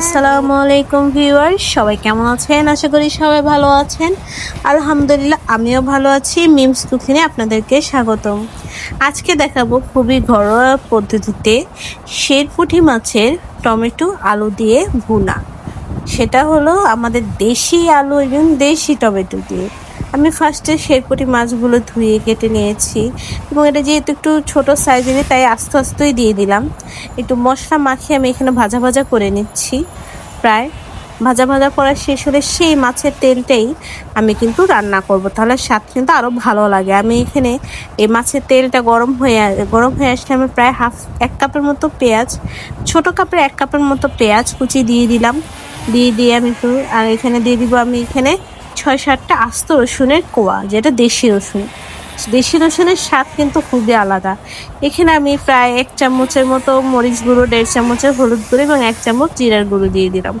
আসসালামু আলাইকুম ভিউয়ার, সবাই কেমন আছেন? আশা করি সবাই ভালো আছেন। আলহামদুলিল্লাহ, আমিও ভালো আছি। মিমস কুকিনে আপনাদেরকে স্বাগতম। আজকে দেখাবো খুবই ঘরোয়া পদ্ধতিতে শেরপুঁটি মাছের টমেটো আলু দিয়ে ভুনা। সেটা হলো আমাদের দেশি আলু এবং দেশি টমেটো দিয়ে। আমি ফার্স্টে শেরপুটি মাছগুলো ধুয়ে কেটে নিয়েছি এবং এটা যেহেতু একটু ছোট সাইজের তাই আস্তে আস্তেই দিয়ে দিলাম। একটু মশলা মাখিয়ে আমি এখানে ভাজা ভাজা করে নিচ্ছি প্রায়। ভাজা ভাজা করা শেষ হলে সেই মাছের তেলটাই আমি কিন্তু রান্না করব। তাহলে স্বাদ কিন্তু আরও ভালো লাগে। আমি এখানে এই মাছের তেলটা গরম হয়ে গরম হয়ে আসলে আমি প্রায় হাফ, এক কাপের মতো পেঁয়াজ, ছোট কাপের এক কাপের মতো পেঁয়াজ কুচি দিয়ে দিলাম। দিয়ে দিয়ে আমি একটু, আর এখানে দিয়ে দিব আমি এখানে ছয় সাতটা আস্ত রসুনের কোয়া, যেটা দেশি রসুন। দেশি রসুনের স্বাদ কিন্তু খুবই আলাদা। এখানে আমি প্রায় এক চামচের মতো মরিচ গুঁড়ো, দেড় চামচের হলুদ গুঁড়ো এবং এক চামচ জিরার গুঁড়ো দিয়ে দিলাম।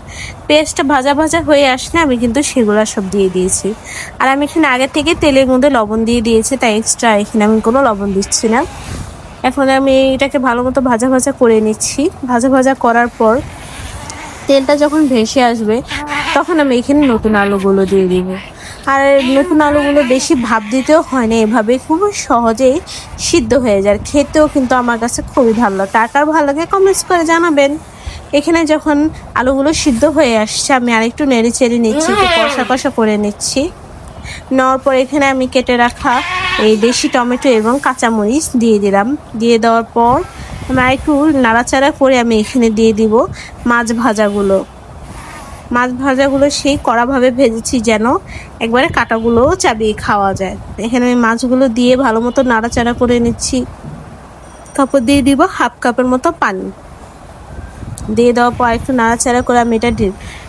পেঁয়াজটা ভাজা ভাজা হয়ে আসলে আমি কিন্তু সেগুলো সব দিয়ে দিয়েছি। আর আমি এখানে আগে থেকে তেলের মধ্যে লবণ দিয়ে দিয়েছি, তাই এক্সট্রা এখানে আমি কোনো লবণ দিচ্ছি না। এখন আমি এটাকে ভালো মতো ভাজা ভাজা করে নিচ্ছি। ভাজা ভাজা করার পর তেলটা যখন ভেসে আসবে তখন আমি এখানে নতুন আলুগুলো দিয়ে দিব। আর নতুন আলুগুলো বেশি ভাব দিতেও হয় না, এভাবে খুব সহজেই সিদ্ধ হয়ে যায়। খেতেও কিন্তু আমার কাছে খুবই ভালো লাগে। টাকার ভালো লাগে কমেন্টস করে জানাবেন। এখানে যখন আলুগুলো সিদ্ধ হয়ে আসছে, আমি আরেকটু নেড়ে চেড়ে নিচ্ছি, একটু কষা কষা করে নিচ্ছি। নেওয়ার পর এখানে আমি কেটে রাখা এই দেশি টমেটো এবং কাঁচামরিচ দিয়ে দিলাম। দিয়ে দেওয়ার পর আমি একটু নাড়াচাড়া করে আমি এখানে দিয়ে দিব মাছ ভাজাগুলো। মাছ ভাজাগুলো সেই কড়াভাবে ভেজেছি যেন একবারে কাটাগুলোও চাবিয়ে খাওয়া যায়। এখানে আমি মাছগুলো দিয়ে ভালো মতো নাড়াচাড়া করে নিচ্ছি। তারপর দিয়ে দিব হাফ কাপের মতো পানি। দিয়ে দেওয়ার পর একটু নাড়াচাড়া করে আমি এটা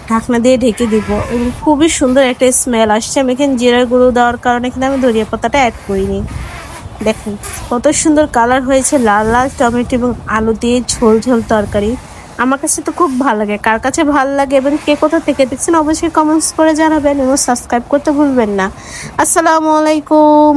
ঢাকনা দিয়ে ঢেকে দিব এবং খুবই সুন্দর একটা স্মেল আসছে। আমি এখানে জিরার গুঁড়ো দেওয়ার কারণে এখানে আমি ধরিয়া পাতাটা অ্যাড করিনি। দেখুন, কত সুন্দর কালার হয়েছে। লাল লাল টমেটো এবং আলু দিয়ে ঝোল ঝোল তরকারি। আমার কাছে তো খুব ভালো লাগে। কার কাছে ভালো লাগে এবং কে কোথা থেকে দেখছেন অবশ্যই কমেন্টস করে জানাবেন এবং সাবস্ক্রাইব করতে ভুলবেন না। আসসালামু আলাইকুম।